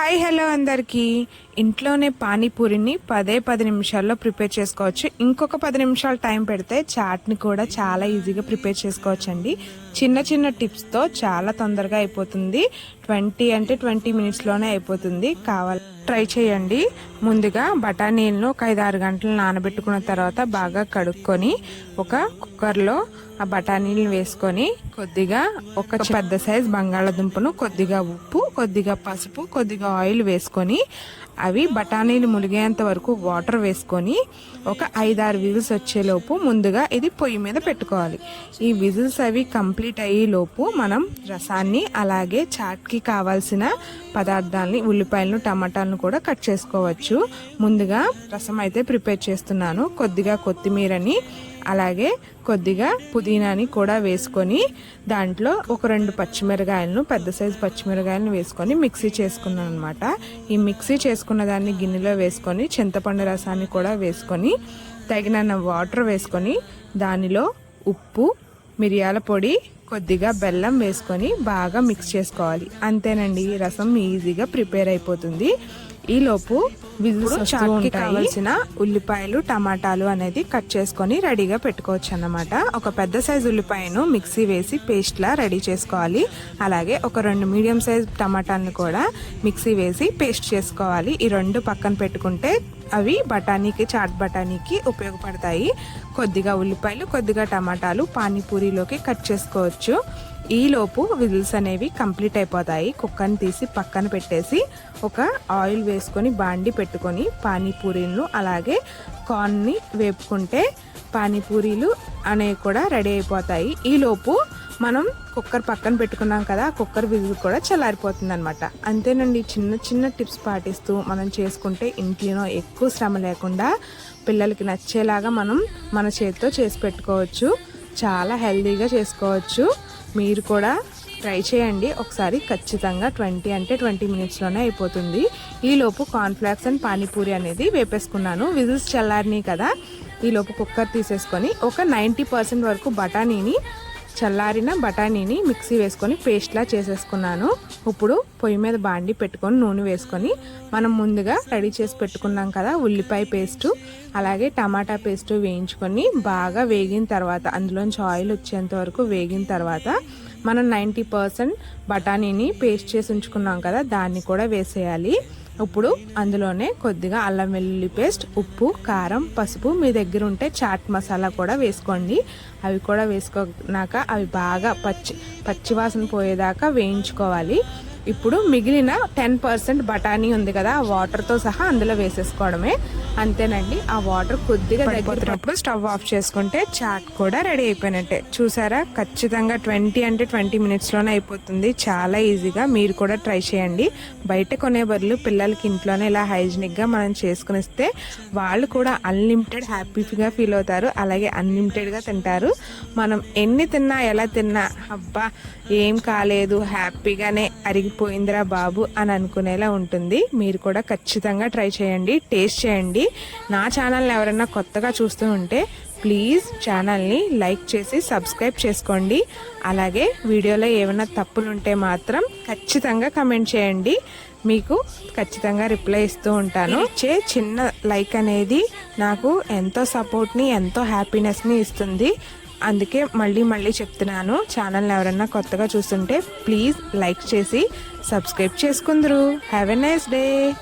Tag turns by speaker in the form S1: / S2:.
S1: Hi hello అందరికీ. ఇంట్లోనే పానీపూరిని పదే పది నిమిషాల్లో ప్రిపేర్ చేసుకోవచ్చు. ఇంకొక పది నిమిషాలు టైం పెడితే చాట్ని కూడా చాలా ఈజీగా ప్రిపేర్ చేసుకోవచ్చు అండి చిన్న చిన్న టిప్స్తో చాలా తొందరగా అయిపోతుంది. ట్వంటీ అంటే ట్వంటీ మినిట్స్లోనే అయిపోతుంది. కావాలి ట్రై చేయండి. ముందుగా బఠానీలను ఒక ఐదు ఆరు గంటలు నానబెట్టుకున్న తర్వాత బాగా కడుక్కొని ఒక కుక్కర్లో ఆ బఠానీలు వేసుకొని కొద్దిగా ఒక పెద్ద సైజ్ బంగాళాదుంపను కొద్దిగా ఉప్పు కొద్దిగా పసుపు కొద్దిగా ఆయిల్ వేసుకొని అవి బఠానీలు ములిగేంత వరకు వాటర్ వేసుకొని ఒక ఐదారు విజిల్స్ వచ్చేలోపు ముందుగా ఇది పొయ్యి మీద పెట్టుకోవాలి. ఈ విజిల్స్ అవి కంప్లీట్ అయ్యే లోపు మనం రసాన్ని అలాగే చాట్కి కావాల్సిన పదార్థాలని ఉల్లిపాయలను టమాటాలను కూడా కట్ చేసుకోవచ్చు. ముందుగా రసం అయితే ప్రిపేర్ చేస్తున్నాను. కొద్దిగా కొత్తిమీరని అలాగే కొద్దిగా పుదీనాని కూడా వేసుకొని దాంట్లో ఒక రెండు పచ్చిమిరకాయలను పెద్ద సైజు పచ్చిమిరకాయలను వేసుకొని మిక్సీ చేసుకున్నాను అనమాట ఈ మిక్సీ చేసుకున్న దాన్ని గిన్నెలో వేసుకొని చింతపండు రసాన్ని కూడా వేసుకొని తగినన్న వాటర్ వేసుకొని దానిలో ఉప్పు మిరియాల పొడి కొద్దిగా బెల్లం వేసుకొని బాగా మిక్స్ చేసుకోవాలి. అంతేనండి ఈ రసం ఈజీగా ప్రిపేర్ అయిపోతుంది. ఈలోపు విజిల్స్ చాట్కి కావాల్సిన ఉల్లిపాయలు టమాటాలు అనేది కట్ చేసుకొని రెడీగా పెట్టుకోవచ్చు అన్నమాట ఒక పెద్ద సైజు ఉల్లిపాయను మిక్సీ వేసి పేస్ట్లా రెడీ చేసుకోవాలి. అలాగే ఒక రెండు మీడియం సైజ్ టమాటాలను కూడా మిక్సీ వేసి పేస్ట్ చేసుకోవాలి. ఈ రెండు పక్కన పెట్టుకుంటే అవి బఠానీకి చాట్ బఠానీకి ఉపయోగపడతాయి. కొద్దిగా ఉల్లిపాయలు కొద్దిగా టమాటాలు పానీపూరిలోకి కట్ చేసుకోవచ్చు. ఈలోపు విజిల్స్ అనేవి కంప్లీట్ అయిపోతాయి. కుక్కర్ని తీసి పక్కన పెట్టేసి ఒక ఆయిల్ వేసుకొని బాండి పెట్టుకొని పానీపూరీలను అలాగే కార్న్ని వేపుకుంటే పానీపూరీలు అనేవి కూడా రెడీ అయిపోతాయి. ఈలోపు మనం కుక్కర్ పక్కన పెట్టుకున్నాం కదా కుక్కర్ విజిల్ కూడా చల్లారిపోతుంది అనమాట అంతేనండి చిన్న చిన్న టిప్స్ పాటిస్తూ మనం చేసుకుంటే ఇంట్లో ఎక్కువ శ్రమ లేకుండా పిల్లలకి నచ్చేలాగా మనం మన చేతితో చేసి పెట్టుకోవచ్చు. చాలా హెల్దీగా చేసుకోవచ్చు. మీరు కూడా ట్రై చేయండి. ఒకసారి ఖచ్చితంగా ట్వంటీ అంటే ట్వంటీ మినిట్స్లోనే అయిపోతుంది. ఈలోపు కార్న్ఫ్లాక్స్ అండ్ పానీపూరి అనేది వేపేసుకున్నాను. విజిల్స్ చల్లారినాయి కదా. ఈలోపు కుక్కర్ తీసేసుకొని ఒక నైంటీ పర్సెంట్ వరకు బఠానీని చల్లారిన బఠానీని మిక్సీ వేసుకొని పేస్ట్లా చేసేసుకున్నాను. ఇప్పుడు పొయ్యి మీద బాండి పెట్టుకొని నూనె వేసుకొని మనం ముందుగా రెడీ చేసి పెట్టుకున్నాం కదా ఉల్లిపాయ పేస్టు అలాగే టమాటా పేస్టు వేయించుకొని బాగా వేగిన తర్వాత అందులోంచి ఆయిల్ వచ్చేంత వరకు వేగిన తర్వాత మనం నైంటీ పర్సెంట్ బఠానీని పేస్ట్ చేసి ఉంచుకున్నాం కదా దాన్ని కూడా వేసేయాలి. ఇప్పుడు అందులోనే కొద్దిగా అల్లం వెల్లుల్లి పేస్ట్ ఉప్పు కారం పసుపు మీ దగ్గర ఉంటే చాట్ మసాలా కూడా వేసుకోండి. అవి కూడా వేసుకున్నాక అవి బాగా పచ్చి పచ్చివాసన పోయేదాకా వేయించుకోవాలి. ఇప్పుడు మిగిలిన టెన్ పర్సెంట్ బఠానీ ఉంది కదా ఆ వాటర్తో సహా అందులో వేసేసుకోవడమే. అంతేనండి ఆ వాటర్ కొద్దిగా తగ్గిపోతున్నప్పుడు స్టవ్ ఆఫ్ చేసుకుంటే చాట్ కూడా రెడీ అయిపోయినట్టే. చూసారా? ఖచ్చితంగా ట్వంటీ అంటే ట్వంటీ మినిట్స్లోనే అయిపోతుంది. చాలా ఈజీగా మీరు కూడా ట్రై చేయండి. బయట కొనే బదులు పిల్లలకి ఇంట్లోనే ఇలా హైజీనిక్గా మనం చేసుకుని ఇస్తే వాళ్ళు కూడా అన్లిమిటెడ్ హ్యాపీగా ఫీల్ అవుతారు. అలాగే అన్లిమిటెడ్గా తింటారు. మనం ఎన్ని తిన్నా ఎలా తిన్నా అబ్బా ఏం కాలేదు హ్యాపీగానే పోయిందిరా బాబు అని అనుకునేలా ఉంటుంది. మీరు కూడా ఖచ్చితంగా ట్రై చేయండి టేస్ట్ చేయండి. నా ఛానల్ని ఎవరైనా కొత్తగా చూస్తూ ఉంటే ప్లీజ్ ఛానల్ని లైక్ చేసి సబ్స్క్రైబ్ చేసుకోండి. అలాగే వీడియోలో ఏమైనా తప్పులు ఉంటే మాత్రం ఖచ్చితంగా కమెంట్ చేయండి. మీకు ఖచ్చితంగా రిప్లై ఇస్తూ ఉంటాను. ఇచ్చే చిన్న లైక్ అనేది నాకు ఎంతో సపోర్ట్ని ఎంతో హ్యాపీనెస్ని ఇస్తుంది. అందుకే మళ్ళీ మళ్ళీ చెప్తున్నాను. ఛానల్ని ఎవరన్నా కొత్తగా చూస్తుంటే ప్లీజ్ లైక్ చేసి subscribe చేసుకుందరు. Have a nice day